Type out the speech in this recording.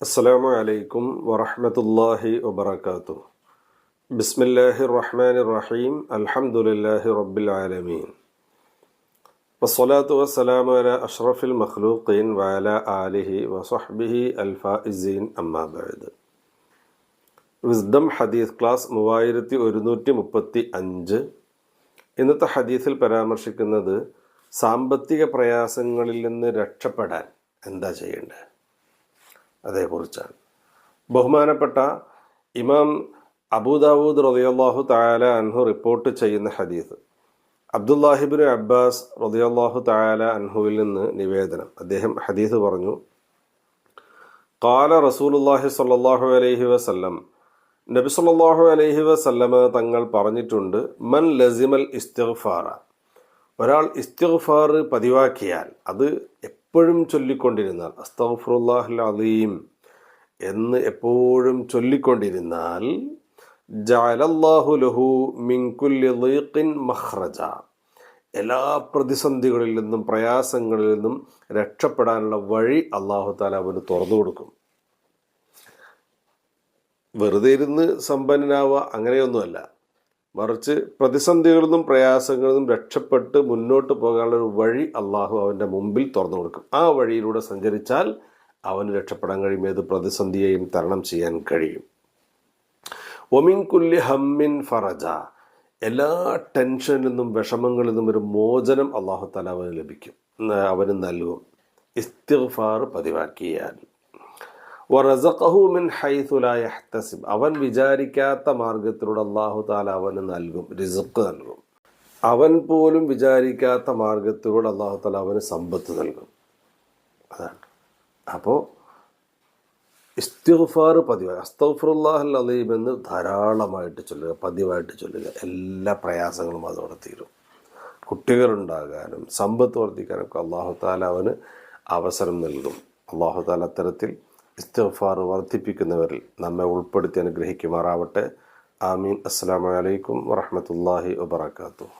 അസ്സാം അലൈക്കും വറഹമത്തല്ലാഹി വബർക്കാത്തു ബിസ്മില്ലാഹി റഹ്മാൻ റഹീം അലഹമുല്ലാഹി റബ്ബിൽ ആലമീൻ വസ്സലാത്തു വസ്സലാമു അല അഷ്റഫിൽ മഖ്ലൂഖീൻ വാല ആലിഹി വസഹ്ബിഹി അൽഫായിസീൻ അമ്മാബാദ് വിസ്ഡം ഹദീസ് ക്ലാസ് മൂവായിരത്തി ഒരുന്നൂറ്റി മുപ്പത്തി അഞ്ച്. ഇന്നത്തെ ഹദീസിൽ പരാമർശിക്കുന്നത് സാമ്പത്തിക പ്രയാസങ്ങളിൽ നിന്ന് രക്ഷപ്പെടാൻ എന്താ ചെയ്യേണ്ടത് അതേക്കുറിച്ചാണ്. ബഹുമാനപ്പെട്ട ഇമാം അബൂദാവൂദ് റളിയല്ലാഹു തായാല അൻഹു റിപ്പോർട്ട് ചെയ്യുന്ന ഹദീസ്. അബ്ദുല്ലാഹിബിൻ അബ്ബാസ് റളിയല്ലാഹു തായാല അൻഹുവിൽ നിന്ന് നിവേദനം. അദ്ദേഹം ഹദീസ് പറഞ്ഞു കാല റസൂലുല്ലാഹി സ്വല്ലല്ലാഹു അലൈഹി വസല്ലം. നബി സല്ലാഹു അലൈഹി വസല്ലമ തങ്ങൾ പറഞ്ഞിട്ടുണ്ട് മൻ ലസിമൽ ഇസ്തിഗ്ഫാറ. ഒരാൾ ഇസ്തിഗ്ഫാർ പതിവാക്കിയാൽ അത് എപ്പോഴും ചൊല്ലിക്കൊണ്ടിരുന്നാൽ അസ്തഗ്ഫിറുല്ലാഹൽ അലീം എന്ന് എപ്പോഴും ചൊല്ലിക്കൊണ്ടിരുന്നാൽ ജാലല്ലാഹു ലഹു മിൻ മഹ്റജ എല്ലാ പ്രതിസന്ധികളിൽ നിന്നും പ്രയാസങ്ങളിൽ നിന്നും രക്ഷപ്പെടാനുള്ള വഴി അള്ളാഹു താല അവന് തുറന്നു കൊടുക്കും. വെറുതെ ഇരുന്ന് സമ്പന്നനാവുക അങ്ങനെയൊന്നുമല്ല. മറിച്ച് പ്രതിസന്ധികളിൽ നിന്നും പ്രയാസങ്ങളിൽ നിന്നും രക്ഷപ്പെട്ട് മുന്നോട്ട് പോകാനുള്ള ഒരു വഴി അള്ളാഹു അവന്റെ മുമ്പിൽ തുറന്നു കൊടുക്കും. ആ വഴിയിലൂടെ സഞ്ചരിച്ചാൽ അവന് രക്ഷപ്പെടാൻ കഴിയും ഏത് പ്രതിസന്ധിയെയും തരണം ചെയ്യാൻ കഴിയും. ഒമിൻ കുല്ലി ഹമ്മിൻ ഫറജ. എല്ലാ ടെൻഷനിൽ നിന്നും വിഷമങ്ങളിൽ നിന്നും ഒരു മോചനം അള്ളാഹു തല അവന് ലഭിക്കും. അവന് നൽകും. ഇസ്തിഫാർ പതിവാക്കിയാൽ. മിൻ അവൻ വിചാരിക്കാത്ത മാർഗത്തിലൂടെ അള്ളാഹു താല അവന് നൽകും റിസക്ക് നൽകും. അവൻ പോലും വിചാരിക്കാത്ത മാർഗത്തിലൂടെ അള്ളാഹു താല അവന് സമ്പത്ത് നൽകും. അതാണ്. അപ്പോൾ ഇസ്തിഫാർ പതിവായി. അസ്തഗ്ഫിറുല്ലാഹൽ അലീം എന്ന് ധാരാളമായിട്ട് ചൊല്ലുക പതിവായിട്ട് ചൊല്ലുക. എല്ലാ പ്രയാസങ്ങളും അതോടെ തീരും. കുട്ടികളുണ്ടാകാനും സമ്പത്ത് വർദ്ധിക്കാനൊക്കെ അള്ളാഹു താല അവന് അവസരം നൽകും. അള്ളാഹു താല അത്തരത്തിൽ ഇസ്തിഗ്ഫാർ വർദ്ധിപ്പിക്കുന്നവരിൽ നമ്മെ ഉൾപ്പെടുത്തി അനുഗ്രഹിക്കുമാറാവട്ടെ. ആമീൻ. അസ്സാം വലൈക്കും വറഹമത്തല്ലാഹി വബർക്കാത്തു